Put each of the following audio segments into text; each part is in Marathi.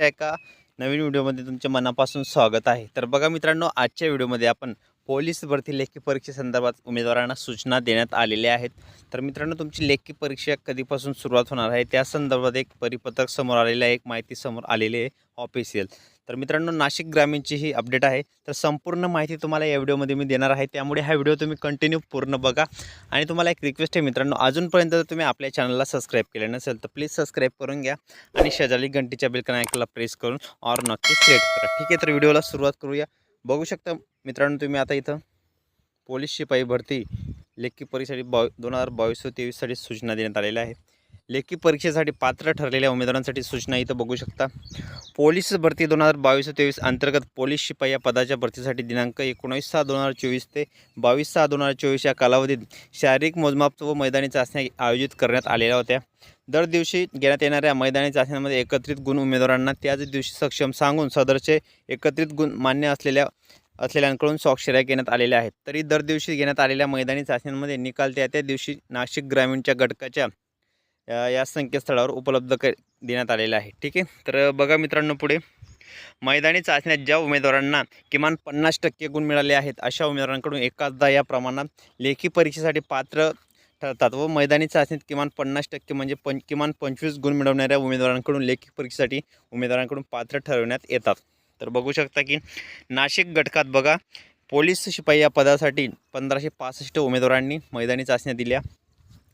एका नवीन व्हिडिओमध्ये तुमच्या मनापासून स्वागत आहे. तर बघा मित्रांनो आजच्या व्हिडिओमध्ये आपण पोलीस भरती लेखी परीक्षेसंदर्भात उमेदवारांना सूचना देण्यात आलेल्या आहेत. तर मित्रांनो तुमची लेखी परीक्षा कधीपासून सुरुवात होणार आहे? त्या संदर्भात एक परिपत्रक समोर आलेलं आहे एक माहिती समोर आलेली आहे ऑफिशियल तर मित्रांनो नाशिक ग्रामीणची ही अपडेट आहे. तर संपूर्ण माहिती तुम्हाला या व्हिडिओमध्ये मी देणार आहे. त्यामुळे हा व्हिडिओ तुम्ही कंटिन्यू पूर्ण बघा. आणि तुम्हाला एक रिक्वेस्ट आहे मित्रांनो अजूनपर्यंत जर तुम्ही आपल्या चॅनलला सबस्क्राईब केले नसेल तर प्लीज सबस्क्राईब करून घ्या. आणि शेजारी घंटीच्या बिलकन ऐकला प्रेस करून और नक्की सिलेक्ट करा. ठीक आहे तर व्हिडिओला सुरुवात करूया. बघू शकता मित्रांनो तुम्ही आता इथं पोलीस शिपाई भरती लेखी परीक्षेसाठी बाव दोन हजार बावीस व तेवीससाठी सूचना देण्यात आलेल्या आहेत. लेखी परीक्षेसाठी पात्र ठरलेल्या उमेदवारांसाठी सूचना इथं बघू शकता. पोलीस भरती दोन हजार बावीस तेवीस अंतर्गत पोलीस शिपाई या पदाच्या भरतीसाठी दिनांक एकोणीस सहा दोन हजार चोवीस ते बावीस सहा दोन हजार चोवीस या कालावधीत शारीरिक मोजमाप व मैदानी चाचण्या आयोजित करण्यात आलेल्या होत्या. दर दिवशी घेण्यात येणाऱ्या मैदानी चाचण्यांमध्ये एकत्रित गुण उमेदवारांना त्याच दिवशी सक्षम सांगून सदरचे एकत्रित गुण मान्य असलेल्या असलेल्यांकडून स्वाक्षऱ्या घेण्यात आलेल्या आहेत. तरी दर दिवशी घेण्यात आलेल्या मैदानी चाचण्यांमध्ये निकाल त्या त्या दिवशी नाशिक ग्रामीणच्या घटकाच्या या या संकेतस्थळावर उपलब्ध क देण्यात आलेलं आहे. ठीक आहे? तर बघा मित्रांनो पुढे. मैदानी चाचण्यात ज्या उमेदवारांना किमान पन्नास टक्के गुण मिळाले आहेत अशा उमेदवारांकडून एकाचदा या प्रमाणात लेखी परीक्षेसाठी पात्र ठरतात व मैदानी चाचणीत किमान पन्नास टक्के म्हणजे पं किमान पंचवीस गुण मिळवणाऱ्या उमेदवारांकडून लेखी परीक्षेसाठी उमेदवारांकडून पात्र ठरवण्यात येतात. तर बघू शकता की नाशिक घटकात बघा पोलीस शिपाई या पदासाठी पंधराशे पासष्ट उमेदवारांनी मैदानी चाचण्या दिल्या.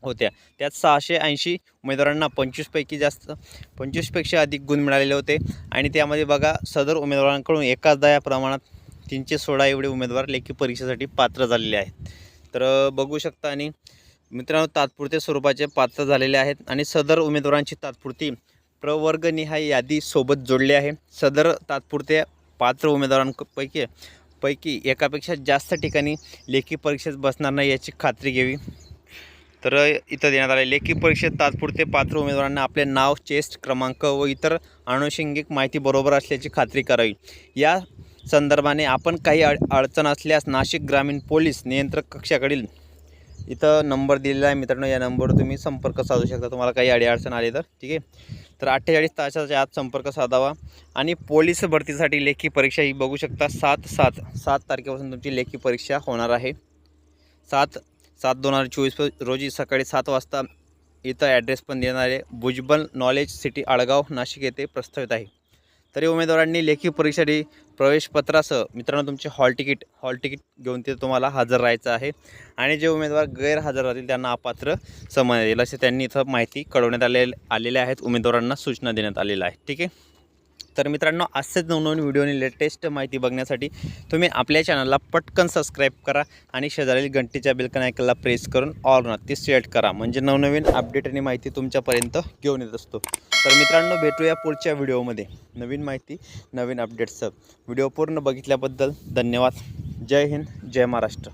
होत्या. त्यात सहाशे ऐंशी उमेदवारांना पंचवीसपैकी जास्त पंचवीसपेक्षा अधिक गुण मिळालेले होते. आणि त्यामध्ये बघा सदर उमेदवारांकडून एकाचदा या प्रमाणात तीनशे सोळा एवढे उमेदवार लेखी परीक्षेसाठी पात्र झालेले आहेत. तर बघू शकता आणि मित्रांनो तात्पुरत्या स्वरूपाचे पात्र झालेले आहेत आणि सदर उमेदवारांची तात्पुरती प्रवर्गनिहाय यादी सोबत जोडली आहे. सदर तात्पुरत्या पात्र उमेदवारांपैकी पैकी एकापेक्षा जास्त ठिकाणी लेखी परीक्षेत बसणार नाही याची खात्री घ्यावी. तर इथं देण्यात आले लेखी परीक्षेत तात्पुरते पात्र उमेदवारांना आपले नाव चेस्ट क्रमांक व इतर आनुषंगिक माहिती बरोबर असल्याची खात्री करावी. या संदर्भाने आपण काही अड अडचण असल्यास नाशिक ग्रामीण पोलीस नियंत्रक कक्षाकडील इथं नंबर दिलेला आहे. मित्रांनो या नंबरवर तुम्ही संपर्क साधू शकता. तुम्हाला काही अडी अडचण आली तर ठीक आहे? तर अठ्ठेचाळीस तासाच्या आत संपर्क साधावा आणि पोलीस भरतीसाठी लेखी परीक्षा ही बघू शकता. सात सात सात तारखेपासून तुमची लेखी परीक्षा होणार आहे. सात सात दोन हजार चोवीस रोजी सकाळी सात वाजता इथं ॲड्रेस पण देणार आहे भुजबल नॉलेज सिटी आळगाव नाशिक येथे प्रस्तावित आहे. तरी उमेदवारांनी लेखी परीक्षेसाठी प्रवेशपत्रासह मित्रांनो तुमचे हॉल तिकीट हॉल तिकीट घेऊन तिथे तुम्हाला हजर राहायचं आहे. आणि जे उमेदवार गैरहजर राहतील त्यांना अपात्र समज येईल असे त्यांनी इथं माहिती कळवण्यात आले आलेल्या आहेत. उमेदवारांना सूचना देण्यात आलेल्या आहेत. ठीक आहे? तर मित्रांनो असेच नवनवीन व्हिडिओनी लेटेस्ट माहिती बघण्यासाठी तुम्ही आपल्या चॅनलला पटकन सबस्क्राईब करा आणि शेजारील घंटीच्या बिलकन ऐकायला प्रेस करून ऑल नक्की सिलेक्ट करा. म्हणजे नवनवीन अपडेट आणि माहिती तुमच्यापर्यंत घेऊन येत असतो. तर मित्रांनो भेटूया पुढच्या व्हिडिओमध्ये नवीन माहिती नवीन अपडेट्सचं व्हिडिओ पूर्ण बघितल्याबद्दल धन्यवाद. जय हिंद जय महाराष्ट्र.